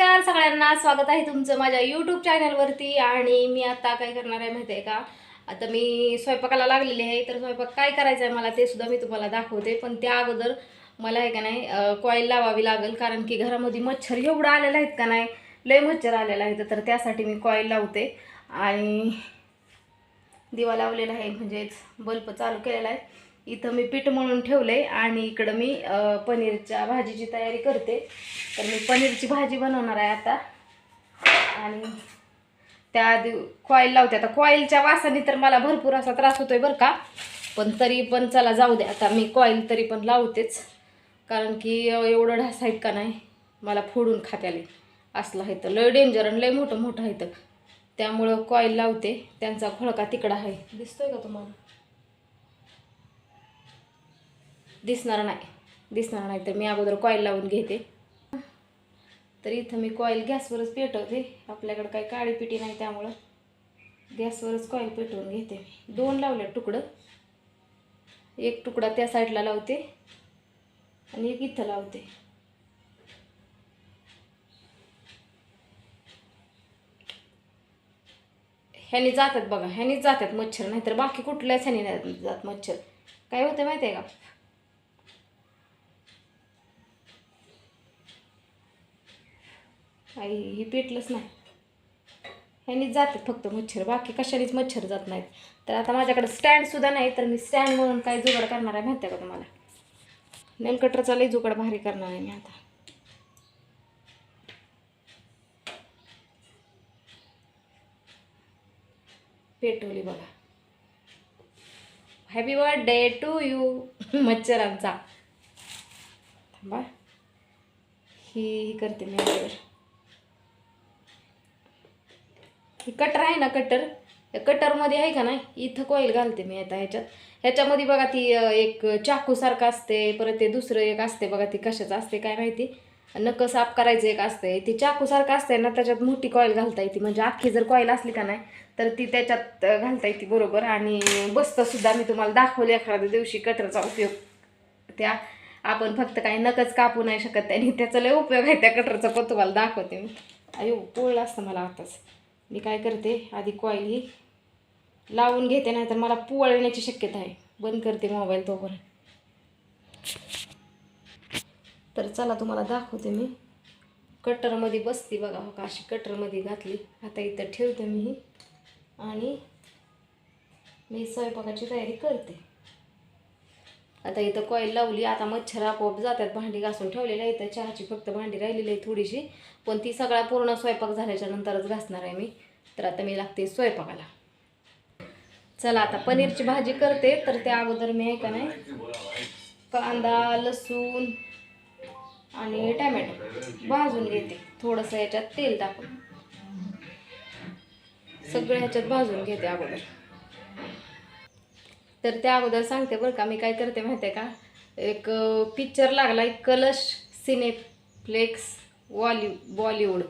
नमस्कार सगळ्यांना स्वागत आहे तुमचं माझ्या यूट्यूब चॅनलवरती आणि मी आता काय करणार आहे माहिती आहे का? आता मी स्वयंपाकाला लागलेली आहे तर स्वयंपाक काय करायचं आहे मला ते सुद्धा मी तुम्हाला दाखवते. पण त्या अगोदर मला आहे का नाही कॉईल लावावी लागेल कारण की घरामध्ये मच्छर एवढं आलेलं आहेत का नाही लय मच्छर आलेलं आहे तर त्यासाठी मी कॉईल लावते. आणि दिवा लावलेला आहे म्हणजेच बल्ब चालू केलेला आहे. इथं मी पीठ मळून आहे आणि इकडं मी पनीरच्या भाजीची तयारी करते. तर मी पनीरची भाजी बनवणार आहे आता. आणि त्या आधी कॉईल लावते. आता कॉईलच्या वासाने तर मला भरपूर असा त्रास होतो आहे बरं का. पण तरी पण चला जाऊ दे. आता मी कॉईल तरी पण लावतेच. कारण की एवढं ढास आहेत का नाही? मला फोडून खात्याले. असलं आहे तर. लय डेंजर आणि लय मोठं मोठं आहे तर. त्यामुळं कॉईल लावते. त्यांचा खोळका तिकडा आहे. दिसतोय का तुम्हाला? दिसणार नाही. दिसणार नाही तर मी अगोदर कॉईल लावून घेते. तर इथं मी कॉईल गॅसवरच पेटवते. आपल्याकडं काही काळी पिटी नाही त्यामुळं. गॅसवरच कॉईल पेटवून घेते मी. दोन लावले तुकडं. एक तुकडा त्या साईडला लावते आणि एक इथं लावते. ह्यानी जातात बघा. ह्यानीच जातात मच्छर. नाहीतर बाकी कुठल्याच ह्यानी नाही जात मच्छर. काय होतं माहिती आहे का? आई हे पेटलंच नाही. ह्यानीच जाते फक्त मच्छर बाकी कशानेच मच्छर जात नाहीत. तर आता माझ्याकडे स्टँडसुद्धा नाही तर मी स्टँड म्हणून काय जुगाड करणार आहे माहिती आहे का तुम्हाला? नेलकटरचा लई जुगाड भारी करणार आहे मी आता. पेटवली बघा. हॅपी बर्थडे टू यू मच्छरांचा. थांबा. ही करते मी अगोदर ही कटर आहे ना कटर या कटरमध्ये आहे का नाही? इथं कॉईल घालते मी आता ह्याच्यात. ह्याच्यामध्ये बघा ती एक चाकूसारखं असते परत ते दुसरं एक असते बघा ती कशाचं असते काय माहिती? नकं साफ करायचं एक असते. ती चाकूसारखं असते ना त्याच्यात मोठी कॉईल घालता येते. म्हणजे अख्खी जर कॉईल असली का नाही तर ती त्याच्यात घालता येते बरोबर. आणि बसतंसुद्धा मी तुम्हाला दाखवले एखाद्या दिवशी कटरचा उपयोग. त्या आपण फक्त काही नकच कापू नाही शकत आणि त्याचा लय उपयोग आहे त्या कटरचा पण तुम्हाला दाखवते मी. अयो पोळलं असतं मला आताच. मी काय करते आधी कॉईल ही लावून घेते नाही तर मला पोळण्याची शक्यता आहे. बंद करते मोबाईल तोवर तर चला तुम्हाला दाखवते मी. कटरमध्ये बसते बघा हो का अशी कटरमध्ये घातली. आता इथं ठेवते मी ही. आणि मी स्वयंपाकाची तयारी करते. आता इथं कॉईल लावली आता मच्छर आपोआप जातात भांडी घासून ठेवलेली आहे इथं चहाची फक्त भांडी राहिलेली आहे थोडीशी. पण ती सगळा पूर्ण स्वयंपाक झाल्याच्या नंतरच घासणार आहे मी. तर आता मी लागते स्वयंपाकाला. चला आता पनीरची भाजी करते तर त्या अगोदर मी आहे का नाही कांदा लसूण आणि टॅमॅटो भाजून घेते. थोडंसं याच्यात तेल टाकून. सगळं ह्याच्यात भाजून घेते अगोदर. तर त्या अगोदर सांगते बरं का मी काय करते माहिती आहे का? एक पिक्चर लागला एक कलश सिनेफ्लेक्स वॉली बॉलिवूड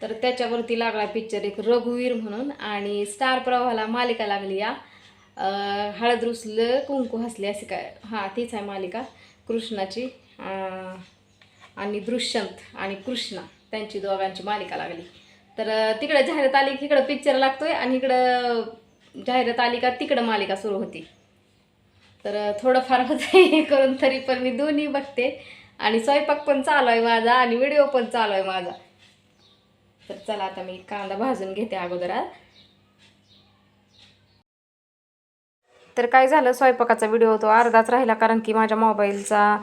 तर त्याच्यावरती लागला पिक्चर एक रघुवीर म्हणून आणि स्टार प्रवाहाला मालिका लागली या. हळद रुसलं कुंकू हसले असे काय? हां तीच आहे मालिका कृष्णाची. आणि दृश्यंत आणि कृष्णा त्यांची दोघांची मालिका लागली. तर तिकडं जाहिरात आली की इकडं पिक्चर लागतोय आणि इकडं जाहिरात आली का तिकडं मालिका सुरू होती. तर थोडंफार हे करून तरी पण मी दोन्ही बघते. आणि स्वयंपाक पण चालू आहे माझा आणि व्हिडिओ पण चालू आहे माझा. तर चला आता मी कांदा भाजून घेते अगोदर आज. तर काय झालं स्वयंपाकाचा व्हिडिओ तो अर्धाच राहिला कारण की माझ्या मोबाईलचा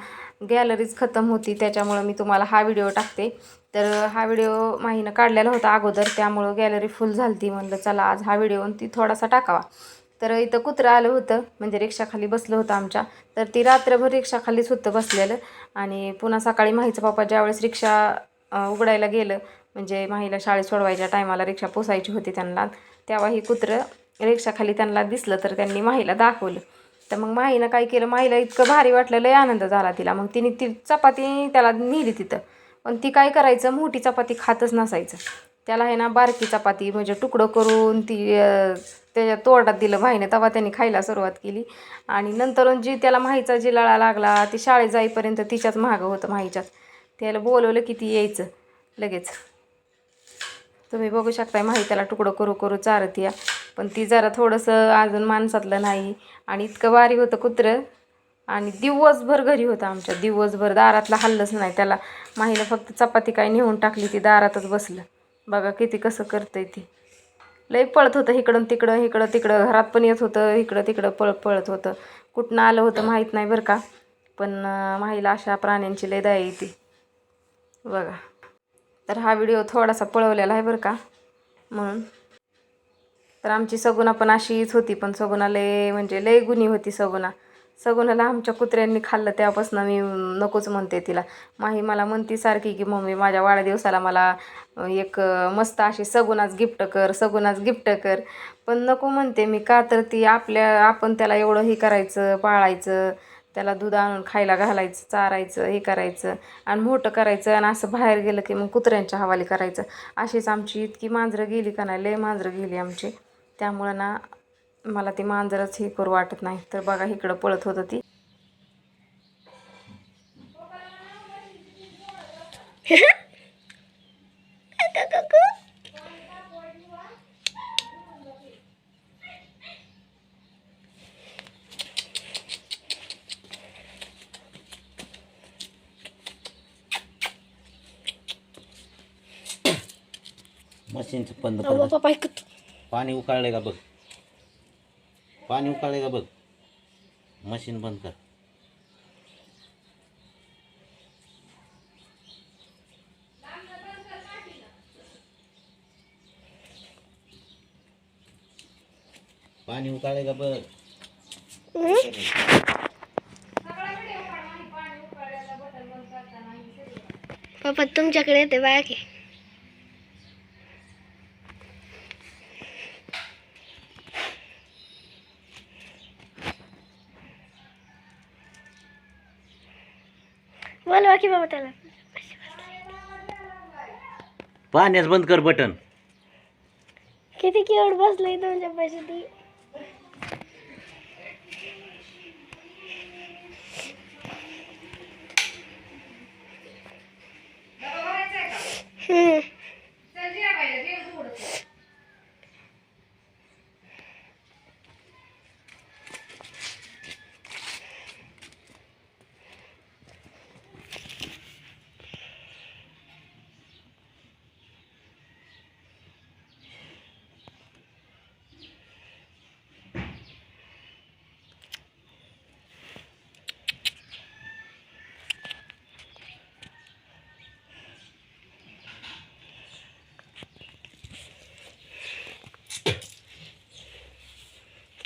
गॅलरीज खतम होती त्याच्यामुळं मी तुम्हाला हा व्हिडिओ टाकते. तर हा व्हिडिओ माहीनं काढलेला होता अगोदर त्यामुळं गॅलरी फुल झाली म्हणलं चला आज हा व्हिडिओ ती थोडासा टाकावा. तर इथं कुत्रं आलं होतं म्हणजे रिक्षाखाली बसलं होतं आमच्या. तर ती रात्रभर रिक्षाखालीच होतं बसलेलं. आणि पुन्हा सकाळी माहीचं पप्पा ज्यावेळेस रिक्षा उघडायला गेलं म्हणजे माहीला शाळेत सोडवायच्या टायमाला रिक्षा पोसायची होती त्यांना तेव्हा ही कुत्रं रिक्षाखाली त्यांना दिसलं तर त्यांनी माहीला दाखवलं. तर मग माहीनं काय केलं माहीला इतकं भारी वाटलं लय आनंद झाला तिला. मग तिने ती चपाती त्याला नेली तिथं. पण ती काय करायचं मोठी चपाती खातच नसायचं. त्याला आहे ना बारकी चपाती म्हणजे तुकडं करून ती त्याच्या तोंडात दिलं भाईने तेव्हा त्यांनी खायला सुरुवात केली. आणि नंतर जी त्याला माहीचा जी लळा लागला ती शाळेत जाईपर्यंत तिच्याच मागं होतं माहीच्याच त्याला बोलवलं की ती यायचं लगेच. तुम्ही बघू शकताय माही त्याला तुकडं करू करू चारत या. पण ती जरा थोडंसं अजून माणसातलं नाही. आणि इतकं भारी होतं कुत्रं. आणि दिवसभर घरी होतं आमच्या. दिवसभर दारातला हल्लच नाही त्याला. माहीला फक्त चपाती काय नेऊन टाकली ती दारातच बसलं. बघा किती कसं करतंय ती. लई पळत होतं इकडं तिकडं इकडं तिकडं. घरात पण येत होतं इकडं तिकडं पळ पळत होतं. कुठनं आलं होतं माहीत नाही बरं का. पण माहीला अशा प्राण्यांची लय दया येते. बघा. तर हा व्हिडिओ थोडासा पळवलेला आहे बरं का. म्हणून. तर आमची सगुणा पण अशीच होती पण सगुणा लय म्हणजे लय गुणी होती सगुणा सगुणाला आमच्या कुत्र्यांनी खाल्लं त्यापासून मी नकोच म्हणते तिला. माही मला म्हणती सारखी की मम्मी माझ्या वाढदिवसाला मला एक मस्त अशी सगुणाच गिफ्ट कर सगुणाच गिफ्ट कर. पण नको म्हणते मी का तर ती आपल्या आपण त्याला एवढं हे करायचं पाळायचं त्याला दूध आणून खायला घालायचं चारायचं हे करायचं आणि मोठं करायचं आणि असं बाहेर गेलं की मग कुत्र्यांच्या हवाली करायचं. अशीच आमची इतकी मांजरं गेली का नाही लय मांजरं गेली आमची. त्यामुळं ना मला ती मांजरच हे करू वाटत नाही. तर बघा इकडं पळत होतं ती. मशीनचं बंद पाणी उकाळले का बघ? पाणी उकाळे का बघ? मशीन बंद कर. पाणी उकाळे का बघ? पप्पा तुमच्याकडे येते बाया की. बोलवा की बाबा त्याला. पाण्याच बंद कर बटन. किती किलोड बसलंय तुमच्या पैसे ती.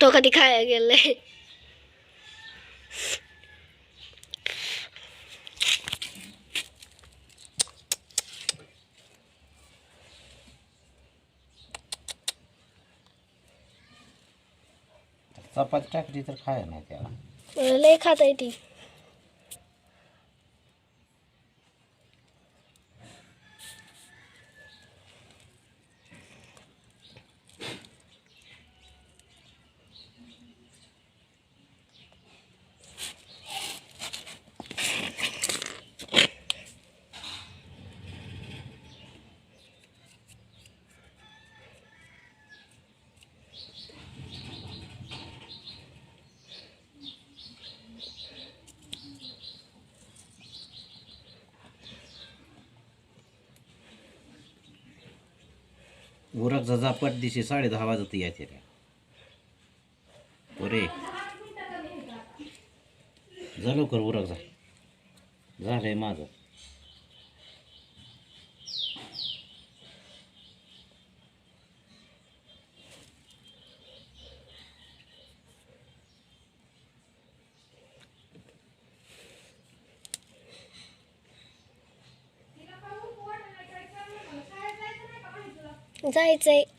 तो कधी खायला गेलाय चपाती टाकली तर खाय नाही त्याला लय खाता येते उरक जा दिशी साडे दहा वाजत यायचे रे. अरे जा लवकर उरक जा. झालंय माझं. 你在追。